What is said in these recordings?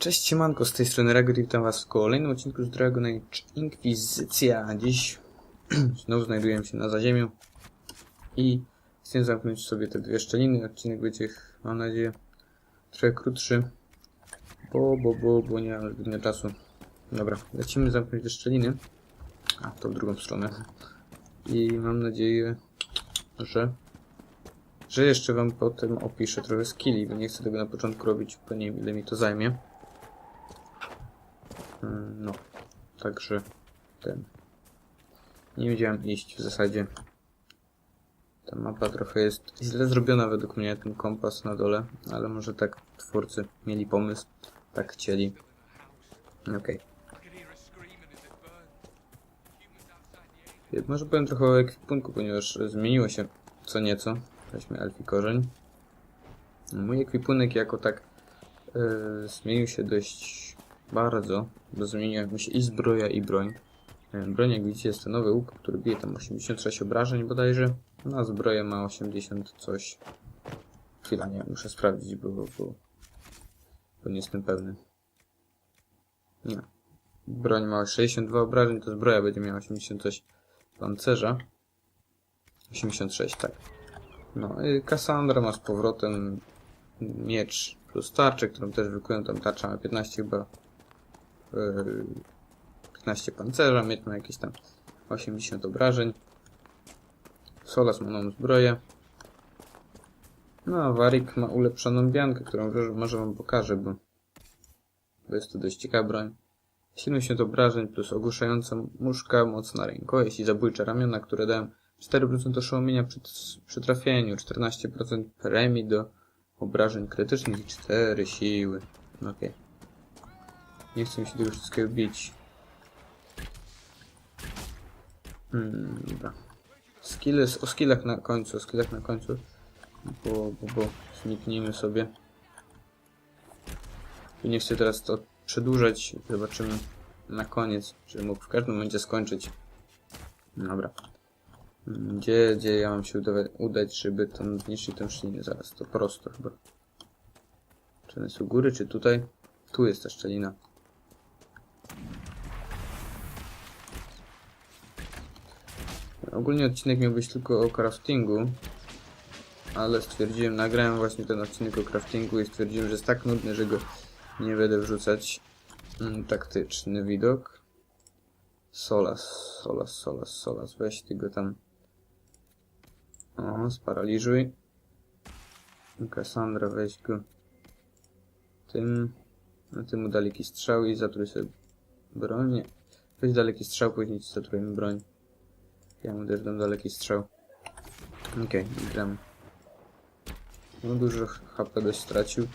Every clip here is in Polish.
Cześć siemanko, z tej strony Rego, witam was w kolejnym odcinku z Dragon Age Inkwizycja. Dziś znowu znajduję się na zaziemiu i chcę zamknąć sobie te dwie szczeliny. Odcinek będzie, mam nadzieję, trochę krótszy, bo, bo, bo, bo nie mam zbytnio czasu. Dobra, lecimy zamknąć te szczeliny, a to w drugą stronę. I mam nadzieję, że że jeszcze wam potem opiszę trochę skilli, bo nie chcę tego na początku robić, bo nie wiem ile mi to zajmie. Mm, No, także ten. Nie wiedziałem iść w zasadzie. Ta mapa trochę jest źle zrobiona według mnie, ten kompas na dole, ale może tak twórcy mieli pomysł, tak chcieli. Okej. Okay. Może powiem trochę o ekwipunku, ponieważ zmieniło się co nieco. Weźmy elfi korzeń. Mój ekwipunek jako tak yy, zmienił się dość bardzo, bo zmieniła mi się i zbroja i broń. Broń jak widzicie jest to nowy łuk, który bije tam 86 obrażeń bodajże, no a zbroja ma 80 coś. Chwila, nie, muszę sprawdzić, bo, bo, bo nie jestem pewny. Nie. Broń ma 62 obrażeń, to zbroja będzie miała 80 coś pancerza. 86, tak. No i Cassandra ma z powrotem miecz plus tarczę, którą też wykułem. Tam tarcza ma 15 chyba. Yy, 15 pancerza, miecz ma jakieś tam 80 obrażeń. Solas ma nową zbroję. No a Warik ma ulepszoną biankę, którą może wam pokażę, bo, bo jest to dość ciekawa broń. 70 obrażeń plus ogłuszająca muszka, mocna rękojeść i zabójcze ramiona, które dają 4% oszołomienia przy, przy trafieniu, 14% premii do obrażeń krytycznych i 4 siły. No Okej. Nie chcę mi się tego wszystkiego bić. Hmm, dobra. Skille, o skillach na końcu, o skillach na końcu. Bo, bo, bo zniknijmy sobie. I nie chcę teraz to przedłużać. Zobaczymy na koniec, czy mógł w każdym momencie skończyć. Dobra. Gdzie, gdzie ja mam się udać, żeby tam zniszczyć tę szczelinę? Zaraz, to prosto chyba. Czy one są u góry, czy tutaj? Tu jest ta szczelina. Ogólnie odcinek miał być tylko o craftingu, ale stwierdziłem, nagrałem właśnie ten odcinek o craftingu i stwierdziłem, że jest tak nudny, że go nie będę wrzucać. Mm, taktyczny widok. Solas, solas, solas, solas. Weź ty go tam. O, sparaliżuj. Cassandra, weź go. Tym. Na tym mu daleki strzał i zatruj sobie broń. Nie. Weź daleki strzał, później ci zatrujemy broń. Ja mu też dam daleki strzał. Okej, okay, gramy. No dużo HP dość stracił.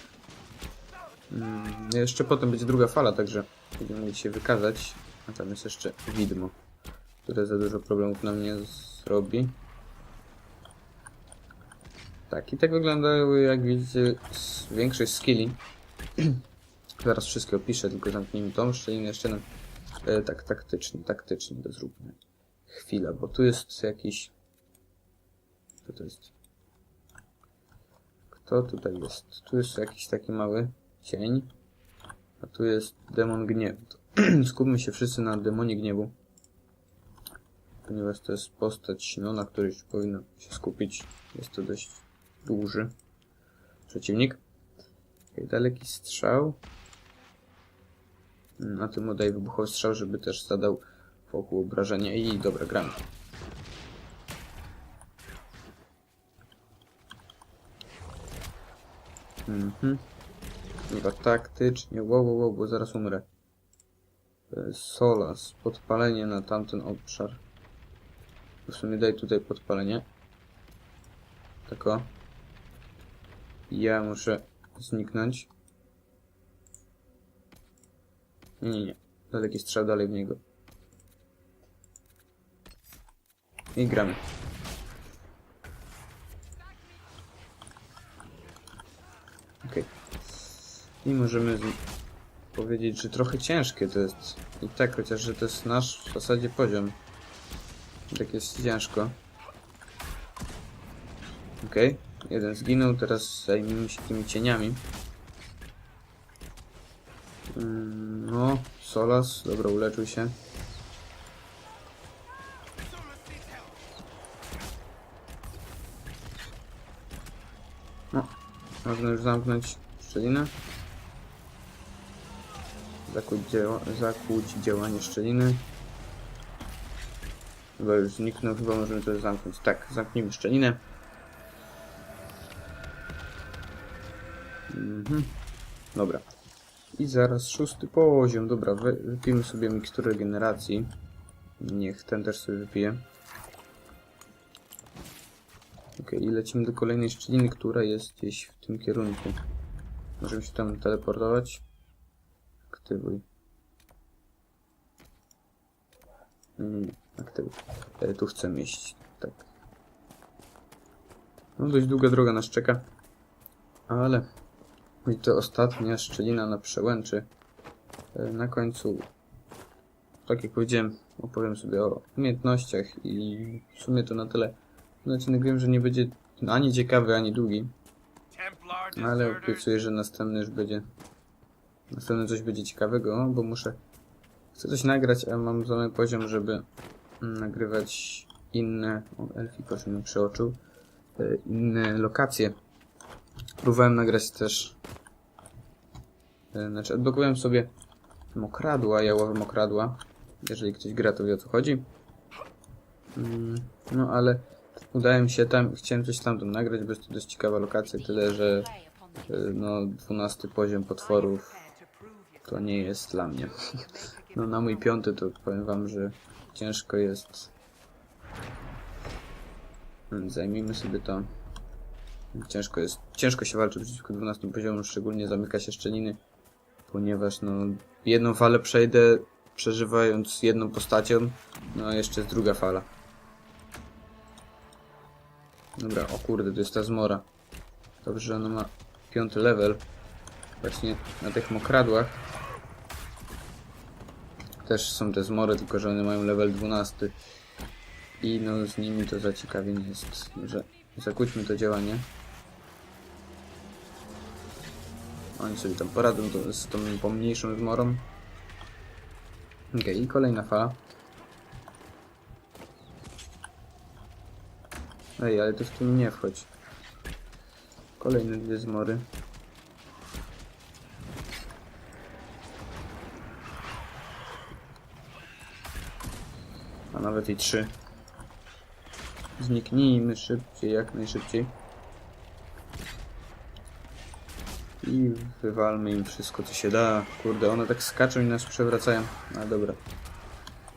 Mm, jeszcze potem będzie druga fala, także będziemy mogli się wykazać. A tam jest jeszcze widmo, które za dużo problemów na mnie zrobi. Tak, i tak wyglądały, jak widzicie, większość skilli. Zaraz wszystkie opiszę, tylko zamknijmy tą szczelinę jeszcze na... E, tak, taktycznie, taktycznie to zróbmy. Chwila, bo tu jest jakiś... Co to jest? Kto tutaj jest? Tu jest jakiś taki mały cień. A tu jest demon gniewu. Skupmy się wszyscy na demonie gniewu. Ponieważ to jest postać, no, na której powinno się skupić. Jest to dość duży przeciwnik. Okay, daleki strzał. Na tym oddaję wybuchowy strzał, żeby też zadał wokół obrażenia i dobra, gramy. Mhm. Chyba taktycznie. Wow, wow, wow, bo zaraz umrę. Solas. Podpalenie na tamten obszar. W sumie daj tutaj podpalenie. Tak o. Ja muszę zniknąć. Nie, nie, nie. Daleki strzał dalej w niego. I gramy. Okej. Okay. I możemy powiedzieć, że trochę ciężkie to jest. I tak, chociaż że to jest nasz w zasadzie poziom. Tak jest ciężko. Okej. Okay. Jeden zginął, teraz zajmijmy się tymi cieniami. Mm, No, Solas, dobra, uleczył się. Można już zamknąć szczelinę. Zakłuć, dzieła, działanie szczeliny. Chyba już zniknął, chyba możemy to zamknąć. Tak, zamknijmy szczelinę. Mhm. Dobra. I zaraz szósty poziom. Dobra, wy, wypijmy sobie miksturę regeneracji. Niech ten też sobie wypije. I lecimy do kolejnej szczeliny, która jest gdzieś w tym kierunku. Możemy się tam teleportować. Aktywuj. Mm, aktywuj. E, tu chcę iść. Tak. No dość długa droga nas czeka. Ale i to ostatnia szczelina na przełęczy. E, Na końcu, tak jak powiedziałem, opowiem sobie o umiejętnościach i w sumie to na tyle. Odcinek wiem, że nie będzie ani ciekawy, ani długi, Templar ale obiecuję, że następny już będzie. Następny coś będzie ciekawego, bo muszę. Chcę coś nagrać, a mam za mały poziom, żeby mm, nagrywać inne. O, Elfi proszę mi przeoczył. e, Inne lokacje. Próbowałem nagrać też. e, Znaczy, odblokowałem sobie mokradła, jałowe mokradła. Jeżeli ktoś gra, to wie o co chodzi. Mm, No ale udało mi się tam, chciałem coś tam nagrać, bo jest to dość ciekawa lokacja, tyle że e, no 12 poziom potworów to nie jest dla mnie. No na mój piąty to powiem wam, że ciężko jest. Hmm, Zajmijmy sobie to. Ciężko jest, ciężko się walczy przeciwko 12 poziomom, szczególnie zamyka się szczeliny, ponieważ no jedną falę przejdę przeżywając jedną postacią, no jeszcze jest druga fala. Dobra, o kurde, to jest ta zmora. Dobrze, że ona ma piąty level. Właśnie na tych mokradłach też są te zmory, tylko że one mają level 12. I no z nimi to zaciekawienie jest, że to działanie. Oni sobie tam poradzą to, z tą pomniejszą zmorą. Okej, i kolejna fala. Ej, ale to w tym nie wchodź. Dwie zmory. A nawet i trzy. Zniknijmy szybciej, jak najszybciej. I wywalmy im wszystko, co się da. Kurde, one tak skaczą i nas przewracają. Ale dobra.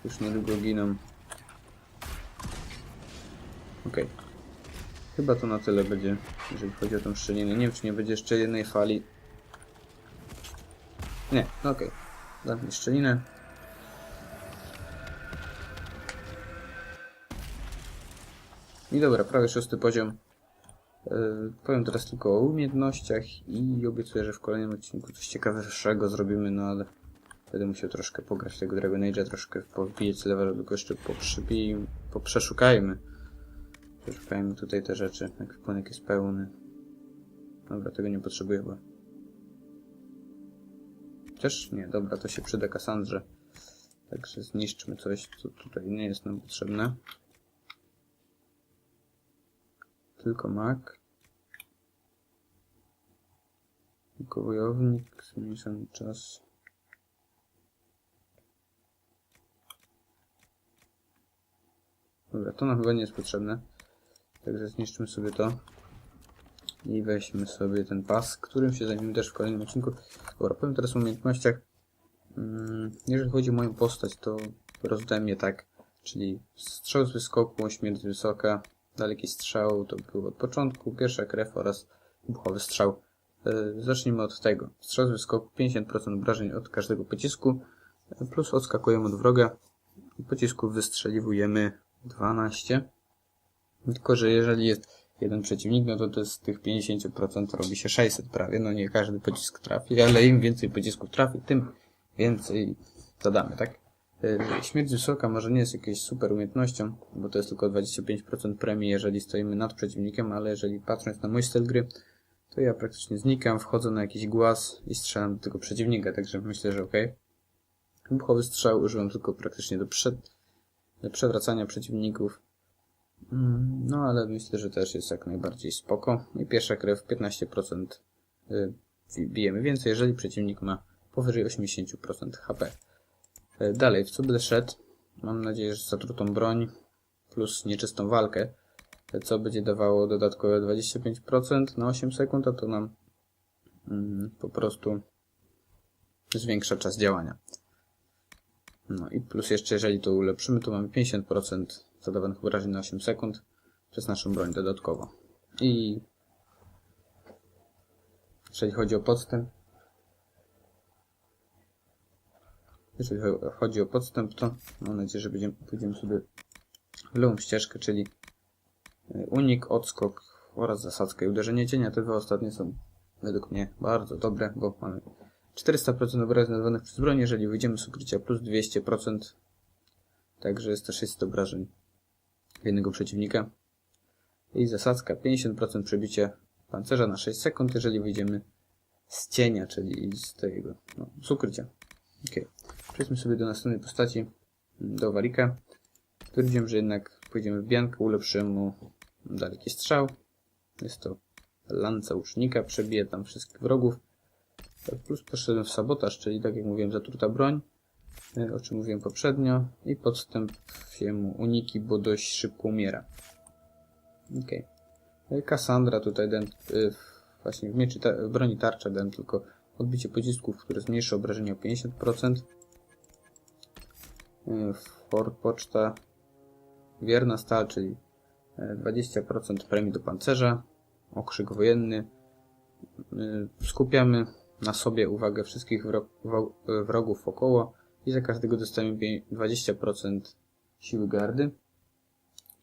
Już niedługo giną. Okej. Chyba to na tyle będzie, jeżeli chodzi o tą szczelinę. Nie wiem, czy nie będzie jeszcze jednej fali. Nie, no okej. Zamknij szczelinę. I dobra, prawie szósty poziom. Yy, powiem teraz tylko o umiejętnościach i obiecuję, że w kolejnym odcinku coś ciekawszego zrobimy, no ale będę musiał troszkę pograć tego Dragon Age'a, troszkę powbijać level, tylko jeszcze poprzeszukajmy. Przeszukajmy tutaj te rzeczy, ekwipunek jest pełny. Dobra, tego nie potrzebuję, bo... Też nie, dobra, to się przyda Kassandrze. Także zniszczmy coś, co tutaj nie jest nam potrzebne. Tylko mak. Tylko wojownik, zmniejszony czas. Dobra, to nam chyba nie jest potrzebne. Także zniszczymy sobie to. I weźmy sobie ten pas, którym się zajmiemy też w kolejnym odcinku. Dobra, powiem teraz o umiejętnościach. Mm, Jeżeli chodzi o moją postać, to rozdałem je tak. Czyli strzał z wyskoku, śmierć wysoka, daleki strzał to był od początku, pierwsza krew oraz buchowy strzał. Yy, zacznijmy od tego. Strzał z wyskoku 50% obrażeń od każdego pocisku, plus odskakujemy od wroga. Pocisków wystrzeliwujemy 12. Tylko, że jeżeli jest jeden przeciwnik, no to, to z tych 50% robi się 600 prawie. No nie każdy pocisk trafi, ale im więcej pocisków trafi, tym więcej zadamy, tak? Yy, Śmierć wysoka może nie jest jakąś super umiejętnością, bo to jest tylko 25% premii, jeżeli stoimy nad przeciwnikiem, ale jeżeli patrząc na mój styl gry, to ja praktycznie znikam, wchodzę na jakiś głaz i strzelam do tego przeciwnika, także myślę, że ok. Wybuchowy strzał używam tylko praktycznie do, przed, do przewracania przeciwników. Mm, No ale myślę, że też jest jak najbardziej spoko. I pierwsza krew 15% y, bijemy więcej, jeżeli przeciwnik ma powyżej 80% HP. Y, Dalej, w co będę szedł? Mam nadzieję, że zatrutą broń plus nieczystą walkę, y, co będzie dawało dodatkowe 25% na 8 sekund, a to nam mm, po prostu zwiększa czas działania. No i plus jeszcze, jeżeli to ulepszymy, to mamy 50% zadawanych obrażeń na 8 sekund przez naszą broń dodatkowo. I jeżeli chodzi o podstęp, jeżeli cho- chodzi o podstęp, to mam nadzieję, że będziemy, pójdziemy sobie w lewą ścieżkę, czyli y, unik, odskok oraz zasadzka i uderzenie cienia. Te dwa ostatnie są według mnie bardzo dobre, bo mamy 400% obrażeń nadawanych przez broń, jeżeli wyjdziemy z ukrycia plus 200%, także jest to 600 obrażeń jednego przeciwnika. I zasadzka 50% przebicia pancerza na 6 sekund, jeżeli wyjdziemy z cienia, czyli z tego, no, z ukrycia. Ok. Przejdźmy sobie do następnej postaci, do Warika. Stwierdziłem, że jednak pójdziemy w Biankę, ulepszymy mu daleki strzał. Jest to lanca łucznika, przebije tam wszystkich wrogów. Plus poszedłem w sabotaż, czyli tak jak mówiłem, zatruta broń, o czym mówiłem poprzednio. I podstęp mu uniki, bo dość szybko umiera. Okej. Okay. Kassandra tutaj dałem, y, właśnie w mieczy ta, w broni tarcza dałem tylko odbicie pocisków, które zmniejszy obrażenia o 50%. Y, For poczta wierna stal, czyli y, 20% premii do pancerza. Okrzyk wojenny. Skupiamy na sobie uwagę wszystkich wrogów wokoło i za każdego dostajemy pię- 20% siły gardy.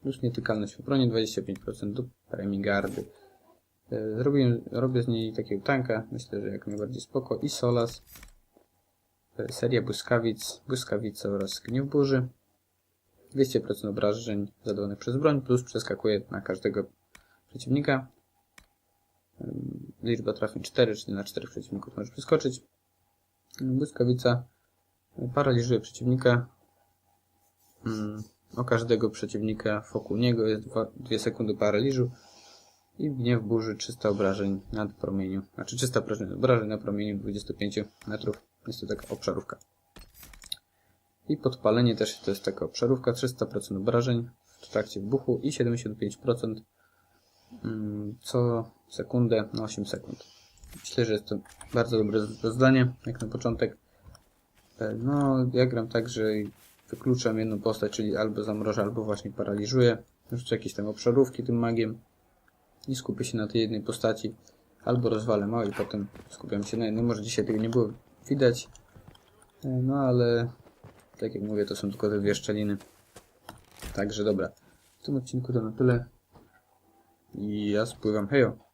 Plus nietykalność w obronie 25% do premii gardy. E, Zrobiłem, robię z niej takiego tanka, myślę, że jak najbardziej spoko. I Solas, e, seria błyskawic, błyskawice oraz gniew burzy. 200% obrażeń zadawanych przez broń, plus przeskakuje na każdego przeciwnika. Ym, Liczba trafień 4, czyli na 4 przeciwników może przeskoczyć. Błyskawica paraliżuje przeciwnika. Ym, O każdego przeciwnika wokół niego jest 2 sekundy paraliżu. I gniew burzy 300 obrażeń nad promieniu, znaczy 300 obrażeń, obrażeń na promieniu 25 metrów. Jest to taka obszarówka. I podpalenie też to jest taka obszarówka, 300% obrażeń w trakcie wybuchu i 75% mm, co sekundę na 8 sekund. Myślę, że jest to bardzo dobre rozdanie, jak na początek. E, No, ja gram tak, że wykluczam jedną postać, czyli albo zamrożę, albo właśnie paraliżuję. Rzucę jakieś tam obszarówki tym magiem i skupię się na tej jednej postaci. Albo rozwalę małe i potem skupiam się na jednej. Może dzisiaj tego nie było widać. E, No ale tak jak mówię, to są tylko te dwie szczeliny. Także dobra. W tym odcinku to na tyle. I ja spływam. Hejo!